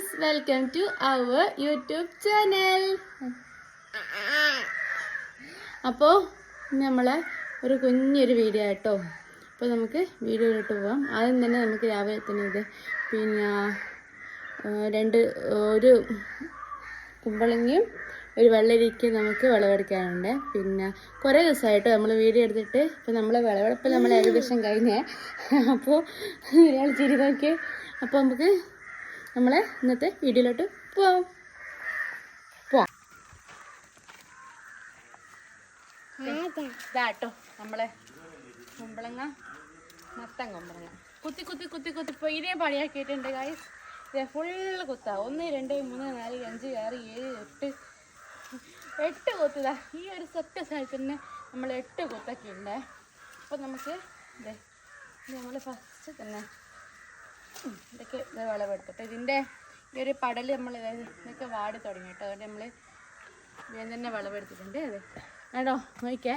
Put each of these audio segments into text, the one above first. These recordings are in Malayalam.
Friends welcome to our YouTube channel അപ്പോൾ നമ്മളെ ഒരു കുഞ്ഞൊരു വീഡിയോ കേട്ടോ അപ്പോൾ നമുക്ക് വീഡിയോയിലോട്ട് പോവാം. ആദ്യം തന്നെ നമുക്ക് രാവിലെ തന്നെ ഇത് പിന്നെ രണ്ട് ഒരു കുമ്പളങ്ങിയും ഒരു വെള്ളരിക്ക് നമുക്ക് വിളവെടുക്കാനുണ്ട്. പിന്നെ കുറേ ദിവസമായിട്ട് നമ്മൾ വീഡിയോ എടുത്തിട്ട് ഇപ്പം നമ്മൾ വിളവെടുപ്പ് നമ്മൾ ഏകദേശം കഴിഞ്ഞേ. അപ്പോൾ ഒരാൾ ചിരി നോക്കി. അപ്പോൾ നമുക്ക് നമ്മളെ ഇന്നത്തെ വീഡിയോയിലോട്ട് പോവാം. പോവാം. ഇതാട്ടോ നമ്മളെ കുമ്പളങ്ങ മത്തൻ കുമ്പളങ്ങ. കുത്തി കുത്തി കുത്തി കുത്തി ഇതേ പണിയാക്കിയിട്ടുണ്ട് കായ് ഇത് ഫുള്ള് കുത്താ. ഒന്ന് രണ്ട് മൂന്ന് നാല് അഞ്ച് ആറ് ഏഴ് എട്ട് എട്ട് കുത്തുതാ ഈ ഒരു സെറ്റ സ്ഥലത്ത് തന്നെ നമ്മൾ എട്ട് കുത്തൊക്കെ ഉണ്ട് അപ്പോൾ നമുക്ക് ഇതേ നമ്മൾ ഫസ്റ്റ് തന്നെ ഇതൊക്കെ ഇത് വിളവെടുത്തിട്ട്. ഇതിന്റെ ഈ ഒരു പടൽ നമ്മൾ ഇതൊക്കെ വാടി തുടങ്ങി കേട്ടോ. അതുകൊണ്ട് നമ്മൾ വേഗം തന്നെ വിളവെടുത്തിട്ടുണ്ട്. അതെ. വേണ്ടോ നോക്കിക്കേ.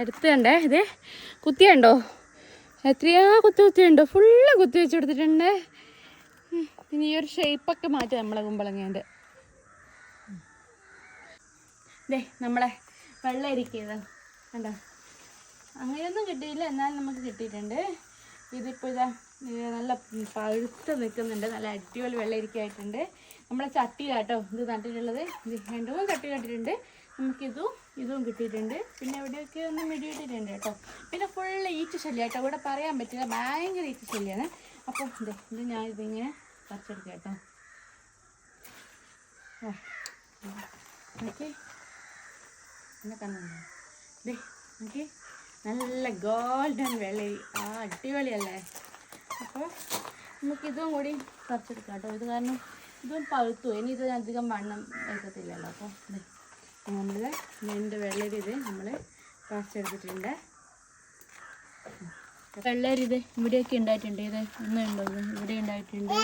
എടുത്തുണ്ടേ ഇത് കുത്തിയുണ്ടോ? എത്രയാ കുത്തി കുത്തിയുണ്ടോ. ഫുള്ള് കുത്തി വെച്ച് കൊടുത്തിട്ടുണ്ട് ഇനി ഈ ഒരു ഷേപ്പൊക്കെ മാറ്റി നമ്മളെ കുമ്പളങ്ങേന്റെ. ദേ നമ്മളെ വെള്ളം ഇരിക്കുന്നത്. കണ്ടോ? അങ്ങനെയൊന്നും കിട്ടിയില്ല. എന്നാലും നമുക്ക് കിട്ടിയിട്ടുണ്ട്. ഇതിപ്പോൾ ഇതാ ഇത് നല്ല പഴുത്ത് നിൽക്കുന്നുണ്ട്. നല്ല അടിപൊളി വെള്ളം ഇരിക്കായിട്ടുണ്ട്. നമ്മളെ ചട്ടിയിലാട്ടോ ഇത് നട്ടിട്ടുള്ളത്. ഇത് രണ്ട് മൂന്ന് ചട്ടി നട്ടിട്ടുണ്ട്. നമുക്കിതും ഇതും കിട്ടിയിട്ടുണ്ട്. പിന്നെ ഇവിടെയൊക്കെ ഒന്ന് മെടിയിട്ടിട്ടുണ്ട് കേട്ടോ. പിന്നെ ഫുള്ള് ഈച്ച ശല്യം കേട്ടോ ഇവിടെ പറയാൻ പറ്റില്ല. ഭയങ്കര ഈച്ച ശല്യമാണ് അപ്പോൾ ഇത് ഇത് ഞാൻ ഇതിങ്ങനെ പറിച്ചെടുക്കാം കേട്ടോ. ദേ നല്ല ഗോൾഡൻ വെള്ളരി ആ അടിപൊളിയല്ലേ? അപ്പോൾ നമുക്കിതും കൂടി പറിച്ചെടുക്കാം കേട്ടോ ഇത് കാരണം ഇതും പഴുത്തു ഇനി ഇത് അധികം വണ്ണം വെക്കത്തില്ലല്ലോ അപ്പോൾ നമ്മൾ രണ്ട് വെള്ളരി ഇത് നമ്മൾ പറിച്ചെടുത്തിട്ടുണ്ട്. വെള്ളരി ഇത് ഇവിടെയൊക്കെ ഉണ്ടായിട്ടുണ്ട്. ഇത് ഒന്നും ഉണ്ടോ? ഇവിടെ ഉണ്ടായിട്ടുണ്ട്.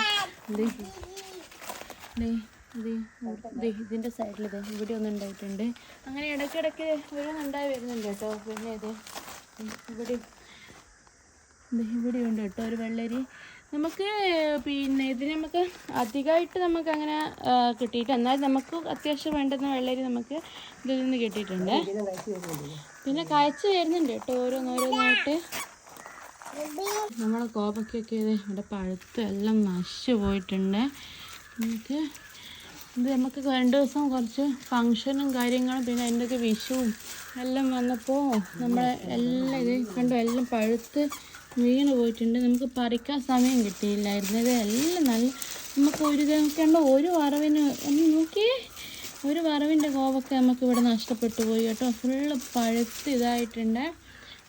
ഇത് ഇതിന്റെ സൈഡിൽ ഇത് ഇവിടെ ഒന്നും ഉണ്ടായിട്ടുണ്ട്. അങ്ങനെ ഇടയ്ക്കിടയ്ക്ക് ഓരോന്നുണ്ടായി വരുന്നുണ്ട് കേട്ടോ. പിന്നെ ഇത് ഇവിടെ ഇവിടെ ഉണ്ട് കേട്ടോ ഒരു വെള്ളരി. നമുക്ക് പിന്നെ ഇതിന് നമുക്ക് അധികമായിട്ട് നമുക്ക് അങ്ങനെ കിട്ടിയിട്ട് എന്നാൽ നമുക്ക് അത്യാവശ്യം വേണ്ടുന്ന വെള്ളരി നമുക്ക് ഇതിൽ നിന്ന് കിട്ടിയിട്ടുണ്ട്. പിന്നെ കാഴ്ച വരുന്നുണ്ട് കേട്ടോ ഓരോന്നോരോന്നായിട്ട്. നമ്മളെ കോവയ്ക്കൊക്കെ ഇത് ഇവിടെ പഴുത്ത് എല്ലാം നശിച്ചു പോയിട്ടുണ്ട്. നമുക്ക് ഇത് നമുക്ക് രണ്ട് ദിവസം കുറച്ച് ഫങ്ഷനും കാര്യങ്ങളും പിന്നെ അതിന്റെയൊക്കെ വിഷുവും എല്ലാം വന്നപ്പോൾ നമ്മളെ എല്ലാം ഇത് കണ്ടു എല്ലാം പഴുത്ത് വീണ് പോയിട്ടുണ്ട്. നമുക്ക് പറിക്കാൻ സമയം കിട്ടിയില്ലായിരുന്നു. ഇത് എല്ലാം നല്ല നമുക്ക് ഒരു കണ്ട? ഒരു വറവിന് ഒന്ന് നോക്കിയേ. ഒരു വറവിന്റെ കോവൊക്കെ നമുക്ക് ഇവിടെ നഷ്ടപ്പെട്ടു പോയി കേട്ടോ. ഫുള്ള് പഴുത്ത് ഇതായിട്ടുണ്ട്.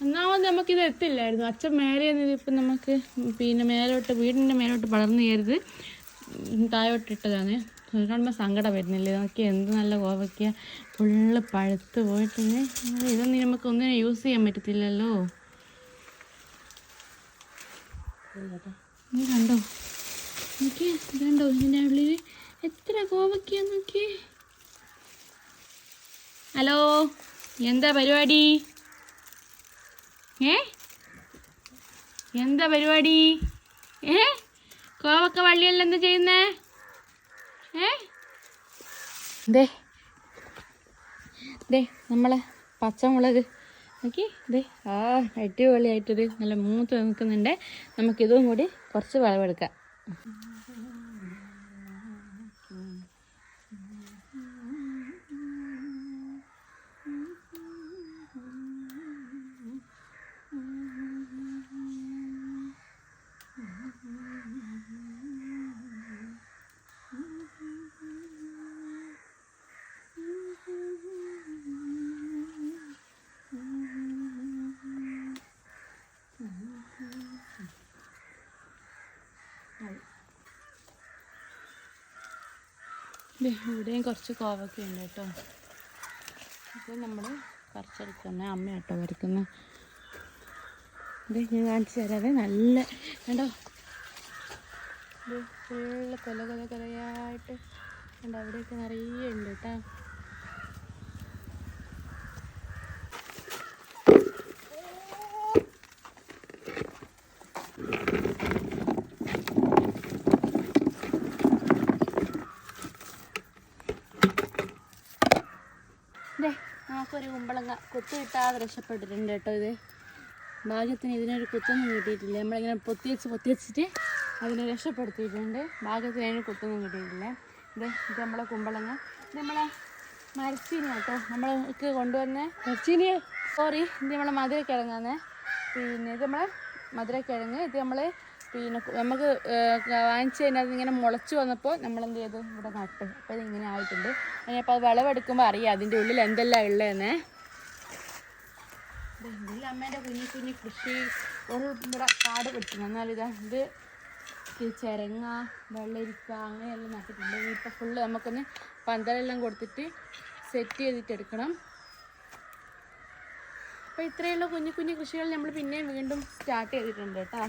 ഒന്നാമത് നമുക്കിത് എത്തില്ലായിരുന്നു. അച്ഛൻ മേലെ ഇപ്പം നമുക്ക് പിന്നെ മേലോട്ട് വീടിന്റെ മേലോട്ട് പടർന്നു കയറുത് താഴോട്ടിട്ടതാണ് കാണുമ്പോൾ സങ്കടം വരുന്നില്ലേ? നമുക്ക് എന്ത് നല്ല കോവയ്ക്ക ഫുള്ള് പഴുത്ത് പോയിട്ടുണ്ട്. ഇതൊന്നും നമുക്ക് ഒന്നിനും യൂസ് ചെയ്യാൻ പറ്റത്തില്ലല്ലോ. നീ കണ്ടോ? നോക്കി ഇതുണ്ടോ ഇതിന്റെ ഉള്ളിൽ എത്ര കോവയ്ക്ക നോക്കി? ഹലോ എന്താ പരിപാടി? ഏ? എന്താ പരിപാടി? ഏ? കോവക്ക വള്ളിയല്ല എന്താ ചെയ്യുന്നേ? ഏ? ദേ. ദേ നമ്മളെ പച്ചമുളക് നോക്കി. ദേ ആ അടിപൊളിയായിട്ടൊരു നല്ല മൂത്ത് നിൽക്കുന്നുണ്ട്. നമുക്കിതും കൂടി കുറച്ച് വിളവെടുക്കാം ഇവിടെയും കുറച്ച് കോവൊക്കെ ഉണ്ട് കേട്ടോ. അപ്പോൾ നമ്മൾ പറിച്ചെടുക്കുന്ന അമ്മ കേട്ടോ വരയ്ക്കുന്ന ഇത് ഞാൻ കാണിച്ചു തരാതെ നല്ല കണ്ടോ? ഇത് ഫുള്ള് കൊല കൊല കൊലയായിട്ട് കണ്ടോ അവിടെയൊക്കെ നിറയെ ഉണ്ട് കേട്ടോ ഒരു കുമ്പളങ്ങ കുത്തു കിട്ടാതെ രക്ഷപ്പെട്ടിട്ടുണ്ട് കേട്ടോ ഇത്. ഭാഗ്യത്തിന് ഇതിനൊരു കുത്തൊന്നും കിട്ടിയിട്ടില്ല. നമ്മളിങ്ങനെ പൊത്തി വെച്ച് പൊത്തി വെച്ചിട്ട് അതിനെ രക്ഷപ്പെടുത്തിയിട്ടുണ്ട്. ഭാഗ്യത്തിന് അതിന് കുത്തൊന്നും കിട്ടിയിട്ടില്ല. ഇത് ഇത് നമ്മളെ കുമ്പളങ്ങ. ഇത് നമ്മളെ മരച്ചീനി കേട്ടോ. നമ്മൾക്ക് കൊണ്ടുവന്ന മരച്ചീനി. സോറി ഇത് നമ്മളെ മധുരക്കിഴങ്ങാന്ന് പിന്നെ ഇത് നമ്മളെ മധുരക്കിഴങ്ങ്. ഇത് നമ്മൾ പിന്നെ നമുക്ക് വാങ്ങിച്ച് കഴിഞ്ഞാൽ ഇങ്ങനെ മുളച്ച് വന്നപ്പോൾ നമ്മൾ എന്ത് ചെയ്തു? ഇവിടെ നട്ടു. അപ്പോൾ ഇതിങ്ങനെ ആയിട്ടുണ്ട്. അപ്പോൾ അത് വിളവെടുക്കുമ്പോൾ അറിയാം അതിന്റെ ഉള്ളിൽ എന്തെല്ലാം ഉള്ളതെന്നേ. ഇതിൽ അമ്മേന്റെ കുഞ്ഞു കുഞ്ഞു കൃഷി ഒരു ഇവിടെ കാട് പിടിക്കുന്നു എന്നാലിതാ ഇത് ചിരങ്ങ വെള്ളരിക്ക അങ്ങനെയെല്ലാം നട്ടിട്ടുണ്ട്. ഇപ്പം ഫുള്ള് നമുക്കൊന്ന് പന്തലെല്ലാം കൊടുത്തിട്ട് സെറ്റ് ചെയ്തിട്ട് എടുക്കണം. അപ്പോൾ ഇത്രയുള്ള കുഞ്ഞു കുഞ്ഞു കൃഷികൾ നമ്മൾ പിന്നെയും വീണ്ടും സ്റ്റാർട്ട് ചെയ്തിട്ടുണ്ട് കേട്ടോ.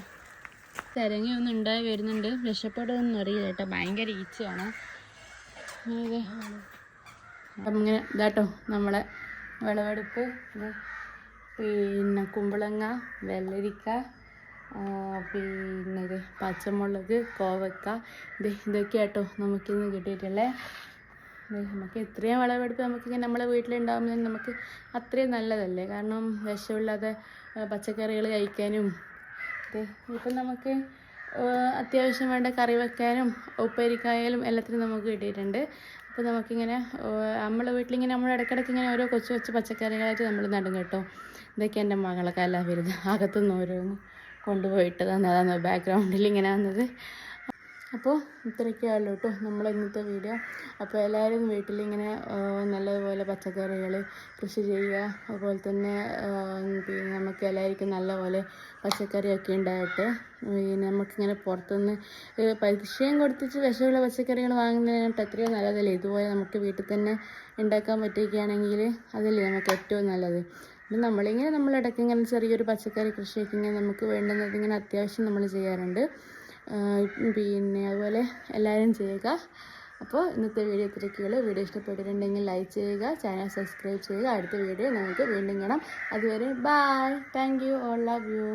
ചിരങ്ങയൊന്നും ഉണ്ടായി വരുന്നുണ്ട്. രക്ഷപ്പെടുമെന്നൊന്നും അറിയില്ല കേട്ടോ. ഭയങ്കര ഈച്ചയാണ്. അപ്പം ഇങ്ങനെ ഇതാട്ടോ നമ്മളെ വിളവെടുപ്പ്. പിന്നെ കുമ്പളങ്ങ വെള്ളരിക്ക പിന്നെ പച്ചമുളക് കോവക്ക. ഇത് ഇതൊക്കെ ആട്ടോ നമുക്കിന്ന് കിട്ടിയിട്ടുള്ളത് നമുക്ക് എത്രയും വിളവെടുപ്പ് നമുക്കിങ്ങനെ നമ്മളെ വീട്ടിലുണ്ടാകുമ്പോൾ നമുക്ക് അത്രയും നല്ലതല്ലേ? കാരണം വിഷമില്ലാതെ പച്ചക്കറികൾ കഴിക്കാനും. ഇപ്പം നമുക്ക് അത്യാവശ്യം വേണ്ട കറി വെക്കാനും ഉപ്പേരിക്കായാലും എല്ലാത്തിനും നമുക്ക് കിട്ടിയിട്ടുണ്ട്. അപ്പോൾ നമുക്കിങ്ങനെ നമ്മളെ വീട്ടിലിങ്ങനെ നമ്മൾ ഇടയ്ക്കിടയ്ക്ക് ഇങ്ങനെ ഓരോ കൊച്ചു കൊച്ചു പച്ചക്കറികളായിട്ട് നമ്മൾ നടും കേട്ടോ. ഇതൊക്കെ എന്റെ മകളൊക്കെ എല്ലാം വരുന്നത്. അകത്തുനിന്ന് ഓരോന്ന് കൊണ്ടുപോയിട്ടതാണ് അതാണ് ബാക്ക്ഗ്രൗണ്ടിൽ ഇങ്ങനെ വന്നത്. അപ്പോൾ ഇത്രയൊക്കെയുള്ളൂ കേട്ടോ നമ്മൾ ഇന്നത്തെ വീഡിയോ അപ്പോൾ എല്ലാവരും വീട്ടിലിങ്ങനെ നല്ലതുപോലെ പച്ചക്കറികൾ കൃഷി ചെയ്യുക. അതുപോലെ തന്നെ പിന്നെ നമുക്ക് എല്ലാവർക്കും നല്ലപോലെ പച്ചക്കറിയൊക്കെ ഉണ്ടായിട്ട് പിന്നെ നമുക്കിങ്ങനെ പുറത്തുനിന്ന് പരിശയം കൊടുത്തിട്ട് വിഷമുള്ള പച്ചക്കറികൾ വാങ്ങുന്നതിനായിട്ട് എത്രയോ നല്ലതല്ലേ? ഇതുപോലെ നമുക്ക് വീട്ടിൽ തന്നെ ഉണ്ടാക്കാൻ പറ്റുകയാണെങ്കിൽ അതല്ലേ നമുക്ക് ഏറ്റവും നല്ലത്. അപ്പം നമ്മളിങ്ങനെ നമ്മളിടയ്ക്ക് ഇങ്ങനെ ചെറിയൊരു പച്ചക്കറി കൃഷിയൊക്കെ ഇങ്ങനെ നമുക്ക് വേണ്ടുന്നത് ഇങ്ങനെ അത്യാവശ്യം നമ്മൾ ചെയ്യാറുണ്ട്. പിന്നെ അതുപോലെ എല്ലാവരും ചെയ്യുക. അപ്പോൾ ഇന്നത്തെ വീഡിയോ ഇത്രയൊക്കെയുള്ളൂ വീഡിയോ ഇഷ്ടപ്പെട്ടിട്ടുണ്ടെങ്കിൽ ലൈക്ക് ചെയ്യുക ചാനൽ സബ്സ്ക്രൈബ് ചെയ്യുക. അടുത്ത വീഡിയോ നമുക്ക് വീണ്ടും കാണാം. അതുവരെ bye thank you all love you